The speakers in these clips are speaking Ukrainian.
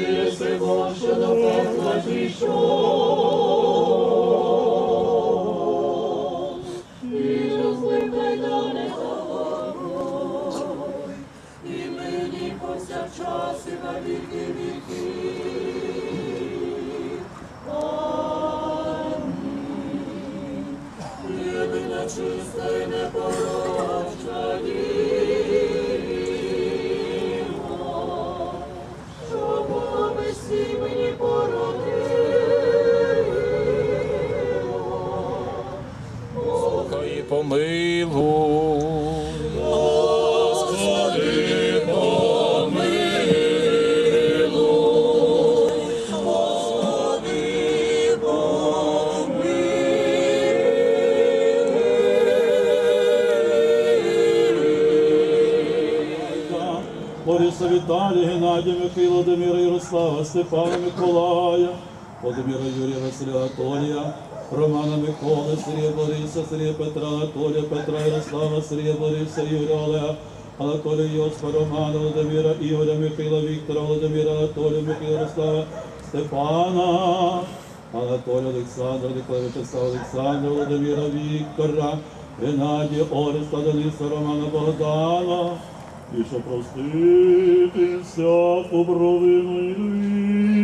єси, Боже, до пекла прийшов. Помилуй. Господи, помилуй, Господи, Бориса Віталія, Геннадія, Михайла, Володимира, Ярослава, Степана, Миколая, Володимира Юрія, Василя Анатолія, Романа Миколи, Сергія Бориса, Сергія Петра, Анатолія, Петра, Ярослава, Сергія Бориса, Юрія Олега, Анатолія Йосипа, Романа, Володимира, Ігоря, Михайла, Віктора, Володимира, Анатолія, Михайла, Ярослава, Степана, Анатолія, Олександра, Ніколая Вячеслава, Олександра, Володимира, Віктора, Геннадія, Ореста, Дениса, Романа, Богдана, і що простити всяку провину і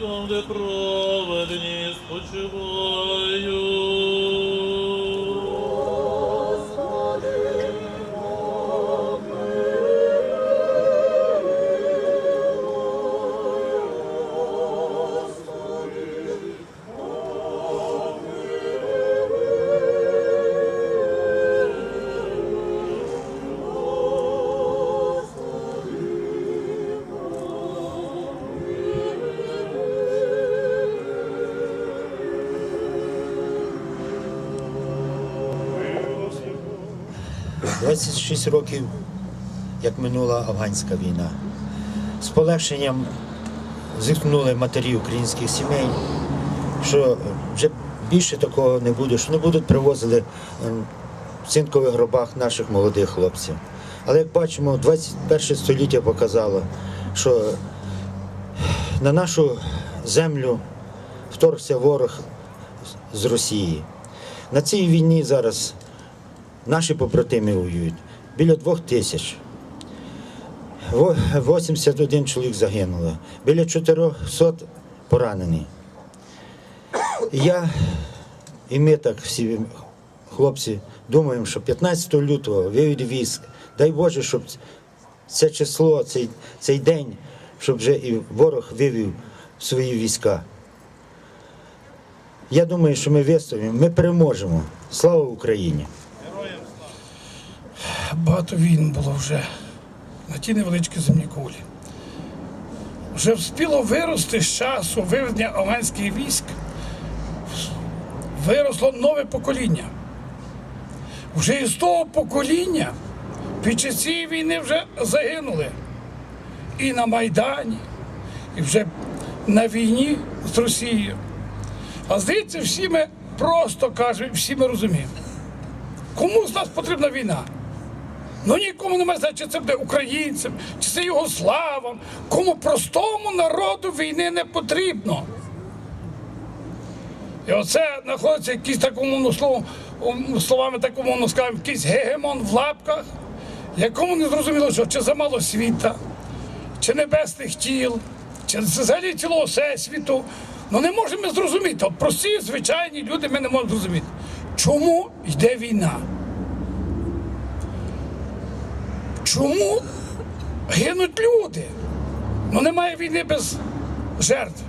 там, де праведні спочивають. – 26 років, як минула афганська війна. З полегшенням зіткнули матері українських сімей, що вже більше такого не буде, що не будуть привозили ем, в цинкових гробах наших молодих хлопців. Але як бачимо, 21 століття показало, що на нашу землю вторгся ворог з Росії. На цій війні зараз Наші побратими воюють. Біля двох тисяч. 81 чоловік загинуло. Біля 400 поранені. Я і ми так всі хлопці думаємо, що 15 лютого вивід військ. Дай Боже, щоб це число, цей, цей день, щоб вже і ворог вивів свої війська. Я думаю, що ми вистоїмо, ми переможемо. Слава Україні! Багато війн було вже на тій невеличкій земній кулі. Вже вспіло вирости з часу виведення афганських військ. Виросло нове покоління. Вже із того покоління під час цієї війни вже загинули. І на Майдані, і вже на війні з Росією. А здається, всі ми просто кажуть, всі ми розуміємо. Кому з нас потрібна війна? Ну нікому немає значення, чи це буде українцям, чи це югославам. Кому простому народу війни не потрібно. І оце знаходиться якийсь такому словом, словами такому, скажімо, якийсь гегемон в лапках, якому не зрозуміло, що чи замало світа, чи небесних тіл, чи взагалі цілого всесвіту. Ну не можемо зрозуміти. От прості, звичайні люди ми не можемо зрозуміти. Чому йде війна? Чому гинуть люди? Ну немає війни без жертв.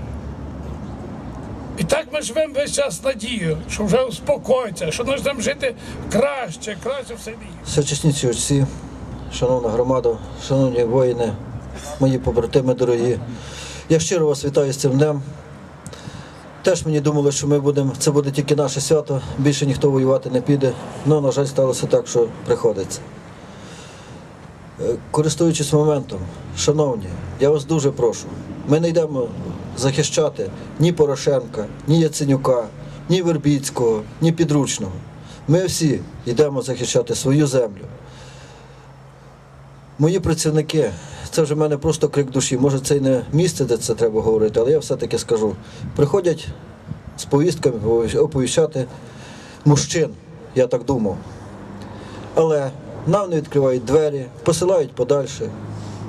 І так ми живемо весь час надією, що вже успокоїться, що почнемо жити краще, краще все інше. Всечесніці отці, шановна громада, шановні воїни, мої побратими дорогі. Я щиро вас вітаю з цим днем. Теж мені думали, що ми будемо, це буде тільки наше свято, більше ніхто воювати не піде. Ну, на жаль, сталося так, що приходиться. Користуючись моментом, шановні, я вас дуже прошу. Ми не йдемо захищати ні Порошенка, ні Яценюка, ні Вербіцького, ні Підручного. Ми всі йдемо захищати свою землю. Мої працівники, це вже в мене просто крик душі. Може, це й не місце, де це треба говорити, але я все-таки скажу. Приходять з повістками оповіщати мужчин, я так думав. Але нам не відкривають двері, посилають подальше.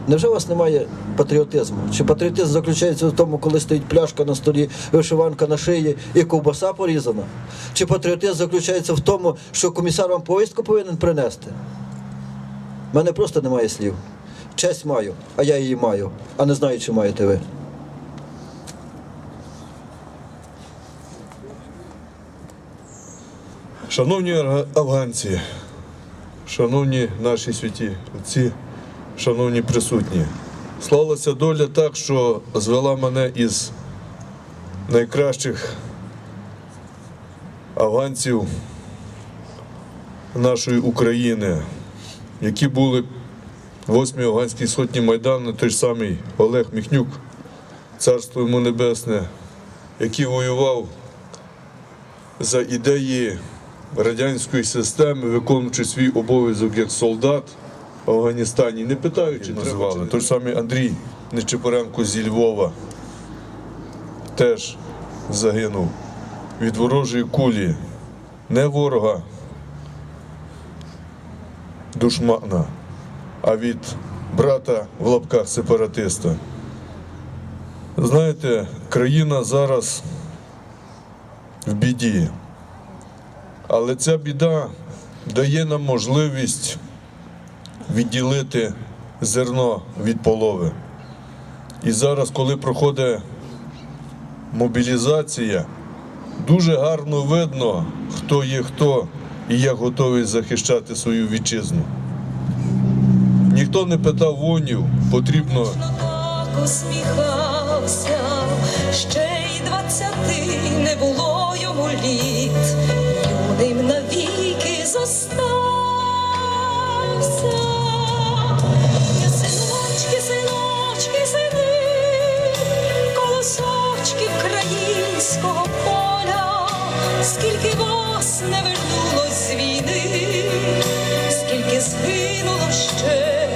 Невже у вас немає патріотизму? Чи патріотизм заключається в тому, коли стоїть пляшка на столі, вишиванка на шиї і ковбаса порізана? Чи патріотизм заключається в тому, що комісар вам повістку повинен принести? У мене просто немає слів. Честь маю, а я її маю, а не знаю, чи маєте ви. Шановні афганці, шановні наші святі отці, шановні присутні, склалася доля так, що звела мене із найкращих афганців нашої України, які були в 8-й афганській сотні Майдану, той ж самий Олег Міхнюк, царство йому небесне, який воював за ідеї радянської системи, виконуючи свій обов'язок як солдат в Афганістані, не питаючи, називали. Той самий Андрій Нечипоренко зі Львова теж загинув від ворожої кулі, не ворога, душмана, а від брата в лапках сепаратиста. Знаєте, країна зараз в біді. Але ця біда дає нам можливість відділити зерно від полови. І зараз, коли проходить мобілізація, дуже гарно видно, хто є хто і як готовий захищати свою вітчизну. Ніхто не питав вонів, потрібно так усміхався, ще й двадцяти не було йому літ, зостався. Я синочки, синочки, сини, колосочки українського поля, скільки вас не вернулось з війни, скільки згинуло ще